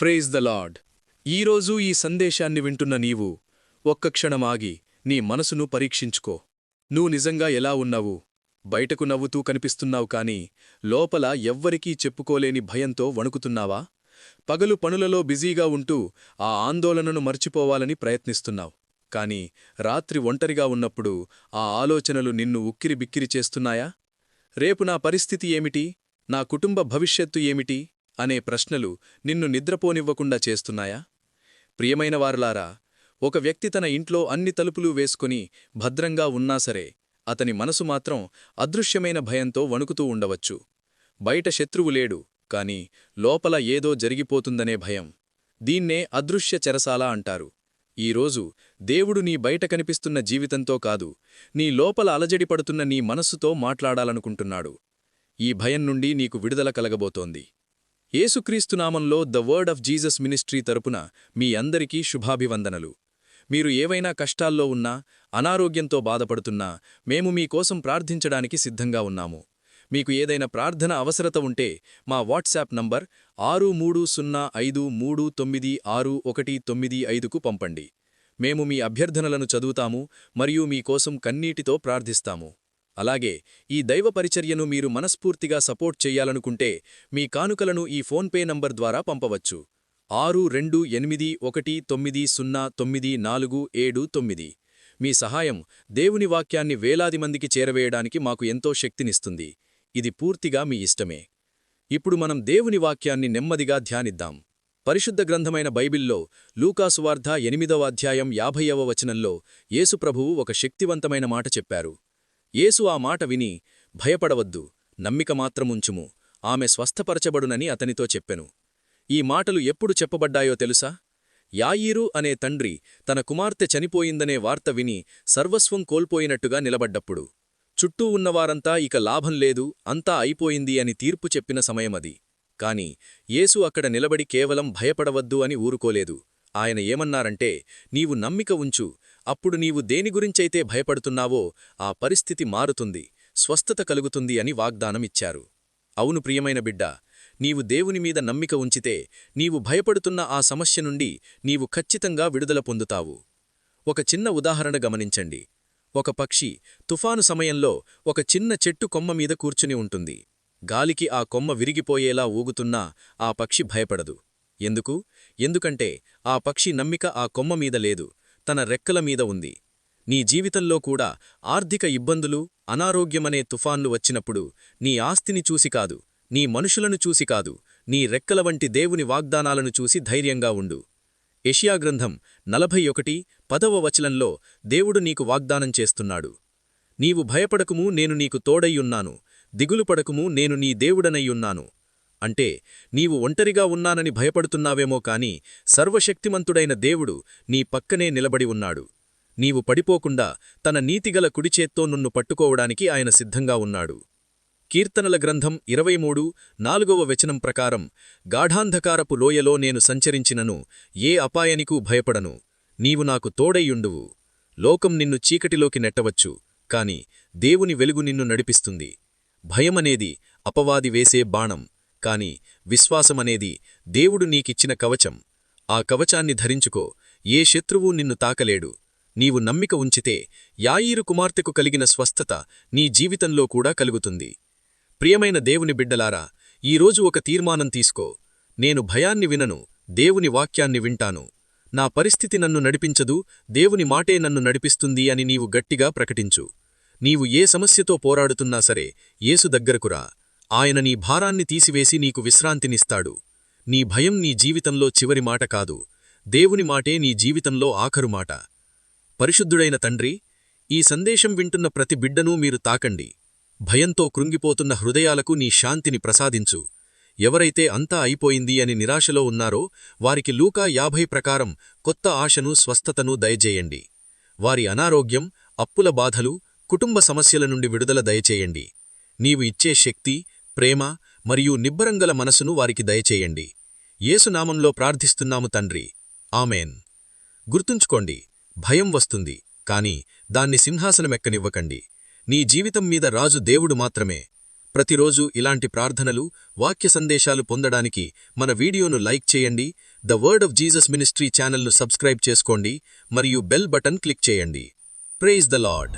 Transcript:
Praise the lord ఈరోజు ఈ సందేశాన్ని వింటున్న నీవు ఒక్క క్షణమాగి ఆగి నీ మనసును పరీక్షించుకో. నువ్వు నిజంగా ఎలా ఉన్నావు? బయటకు నవ్వుతూ కనిపిస్తున్నావు కాని లోపల ఎవ్వరికీ చెప్పుకోలేని భయంతో వణుకుతున్నావా? పగలు పనులలో బిజీగా ఉంటూ ఆ ఆందోళనను మర్చిపోవాలని ప్రయత్నిస్తున్నావు. కాని రాత్రి ఒంటరిగా ఉన్నప్పుడు ఆ ఆలోచనలు నిన్ను ఉక్కిరిబిక్కిరి చేస్తున్నాయా? రేపు నా పరిస్థితి ఏమిటి? నా కుటుంబ భవిష్యత్తు ఏమిటి? అనే ప్రశ్నలు నిన్ను నిద్రపోనివ్వకుండా చేస్తున్నాయా? ప్రియమైనవారులారా ఒక వ్యక్తి తన ఇంట్లో అన్ని తలుపులు వేసుకుని భద్రంగా ఉన్నా సరే అతని మనసు మాత్రం అదృశ్యమైన భయంతో వణుకుతూ ఉండవచ్చు. బయట శత్రువు లేడు కాని లోపల ఏదో జరిగిపోతుందనే భయం. దీన్నే అదృశ్య చెరసాల అంటారు. ఈరోజు దేవుడు నీ బయట కనిపిస్తున్న జీవితంతో కాదు నీ లోపల అలజడిపడుతున్న నీ మనస్సుతో మాట్లాడాలనుకుంటున్నాడు. ఈ భయం నుండి నీకు విడుదల కలగబోతోంది. యేసుక్రీస్తునామంలో the word of Jesus ministry తరపున మీ అందరికీ శుభాభివందనలు. మీరు ఏవైనా కష్టాల్లో ఉన్నా అనారోగ్యంతో బాధపడుతున్నా మేము మీకోసం ప్రార్థించడానికి సిద్ధంగా ఉన్నాము. మీకు ఏదైనా ప్రార్థన అవసరత ఉంటే మా వాట్సాప్ నంబర్ ఆరు మూడు సున్నా ఐదు మూడు తొమ్మిది ఆరు ఒకటి తొమ్మిది ఐదుకు పంపండి. మేము మీ అభ్యర్థనలను చదువుతాము మరియు మీకోసం కన్నీటితో ప్రార్థిస్తాము. అలాగే ఈ దైవ పరిచర్యను మీరు మనస్ఫూర్తిగా సపోర్ట్ చెయ్యాలనుకుంటే మీ కానుకలను ఈ ఫోన్పే నంబర్ ద్వారా పంపవచ్చు. ఆరు రెండు ఎనిమిది ఒకటి తొమ్మిది సున్నా తొమ్మిది నాలుగు ఏడు తొమ్మిది. మీ సహాయం దేవుని వాక్యాన్ని వేలాది మందికి చేరవేయడానికి మాకు ఎంతో శక్తినిస్తుంది. ఇది పూర్తిగా మీ ఇష్టమే. ఇప్పుడు మనం దేవుని వాక్యాన్ని నెమ్మదిగా ధ్యానిద్దాం. పరిశుద్ధ గ్రంథమైన బైబిల్లో లూకాసువార్ధ ఎనిమిదవ అధ్యాయం యాభైవ వచనంలో యేసుప్రభువు ఒక శక్తివంతమైన మాట చెప్పారు. యేసు ఆ మాట విని భయపడవద్దు నమ్మిక మాత్రముంచుము ఆమె స్వస్థపరచబడునని అతనితో చెప్పెను. ఈ మాటలు ఎప్పుడు చెప్పబడ్డాయో తెలుసా? యాయీరు అనే తండ్రి తన కుమార్తె చనిపోయిందనే వార్త విని సర్వస్వం కోల్పోయినట్టుగా నిలబడ్డప్పుడు చుట్టూ ఉన్నవారంతా ఇక లాభం లేదు అంతా అయిపోయింది అని తీర్పు చెప్పిన సమయమది. కాని యేసు అక్కడ నిలబడి కేవలం భయపడవద్దు అని ఊరుకోలేదు. ఆయన ఏమన్నారంటే నీవు నమ్మిక ఉంచు అప్పుడు నీవు దేని గురించైతే భయపడుతున్నావో ఆ పరిస్థితి మారుతుంది స్వస్థత కలుగుతుంది అని వాగ్దానమిచ్చారు. అవును ప్రియమైన బిడ్డ నీవు దేవుని మీద నమ్మిక ఉంచితే నీవు భయపడుతున్న ఆ సమస్య నుండి నీవు ఖచ్చితంగా విడుదల పొందుతావు. ఒక చిన్న ఉదాహరణ గమనించండి. ఒక పక్షి తుఫాను సమయంలో ఒక చిన్న చెట్టు కొమ్మ మీద కూర్చుని ఉంటుంది. గాలికి ఆ కొమ్మ విరిగిపోయేలా ఊగుతున్నా ఆ పక్షి భయపడదు. ఎందుకు? ఎందుకంటే ఆ పక్షి నమ్మిక ఆ కొమ్మ మీద లేదు. తన రెక్కల మీద ఉంది. నీ జీవితంలో కూడా ఆర్థిక ఇబ్బందులు అనారోగ్యమనే తుఫాన్లు వచ్చినప్పుడు నీ ఆస్తిని చూసి కాదు నీ మనుషులను చూసి కాదు నీ రెక్కల వంటి దేవుని వాగ్దానాలను చూసి ధైర్యంగా ఉండు. గ్రంథం నలభై ఒకటి పదవ వచనంలో దేవుడు నీకు వాగ్దానం చేస్తున్నాడు. నీవు భయపడకుము నేను నీకు తోడయ్యున్నాను దిగులుపడకుము నేను నీ దేవుడనయ్యున్నాను అంటే నీవు ఒంటరిగా ఉన్నానని భయపడుతున్నావేమో కాని సర్వశక్తిమంతుడైన దేవుడు నీ పక్కనే నిలబడి ఉన్నాడు. నీవు పడిపోకుండా తన నీతిగల కుడిచేత్తో నున్ను పట్టుకోవడానికి ఆయన సిద్ధంగా ఉన్నాడు. కీర్తనల గ్రంథం ఇరవై మూడు నాలుగవ వచనం ప్రకారం గాఢాంధకారపు లోయలో నేను సంచరించినను ఏ అపాయనికూ భయపడను. నీవు నాకు తోడయ్యుండువు. లోకం నిన్ను చీకటిలోకి నెట్టవచ్చు కాని దేవుని వెలుగు నిన్ను నడిపిస్తుంది. భయమనేది అపవాది వేసే బాణం. కాని విశ్వాసమనేది దేవుడు నీకిచ్చిన కవచం. ఆ కవచాన్ని ధరించుకో ఏ శత్రువూ నిన్ను తాకలేడు. నీవు నమ్మిక ఉంచితే యాయీరు కుమార్తెకు కలిగిన స్వస్థత నీ జీవితంలో కూడా కలుగుతుంది. ప్రియమైన దేవుని బిడ్డలారా ఈరోజు ఒక తీర్మానం తీసుకో. నేను భయాన్ని వినను దేవుని వాక్యాన్ని వింటాను. నా పరిస్థితి నన్ను నడిపించదు దేవుని మాటే నన్ను నడిపిస్తుంది అని నీవు గట్టిగా ప్రకటించు. నీవు ఏ సమస్యతో పోరాడుతున్నా సరే యేసు దగ్గరకురా ఆయన నీ భారాన్ని తీసివేసి నీకు విశ్రాంతినిస్తాడు. నీ భయం నీ జీవితంలో చివరి మాట కాదు. దేవుని మాటే నీ జీవితంలో ఆఖరు మాట. పరిశుద్ధుడైన తండ్రి ఈ సందేశం వింటున్న ప్రతి బిడ్డనూ మీరు తాకండి. భయంతో కృంగిపోతున్న హృదయాలకు నీ శాంతిని ప్రసాదించు. ఎవరైతే అంతా అయిపోయింది అని నిరాశలో ఉన్నారో వారికి లూకా యాభై ప్రకారం కొత్త ఆశను స్వస్థతను దయచేయండి. వారి అనారోగ్యం అప్పుల బాధలు కుటుంబ సమస్యల నుండి విడుదల దయచేయండి. నీవు ఇచ్చే శక్తి ప్రేమ మరియు నిబ్బరంగల మనసును వారికి దయచేయండి. యేసునామంలో ప్రార్థిస్తున్నాము తండ్రి. ఆమెన్. గుర్తుంచుకోండి భయం వస్తుంది కాని దాన్ని సింహాసనమెక్కనివ్వకండి నీ జీవితం మీద రాజు దేవుడు మాత్రమే. ప్రతిరోజు ఇలాంటి ప్రార్థనలు వాక్య సందేశాలు పొందడానికి మన వీడియోను లైక్ చేయండి the word of Jesus ministry ఛానల్ను సబ్స్క్రైబ్ చేసుకోండి మరియు బెల్ బటన్ క్లిక్ చేయండి. Praise the lord.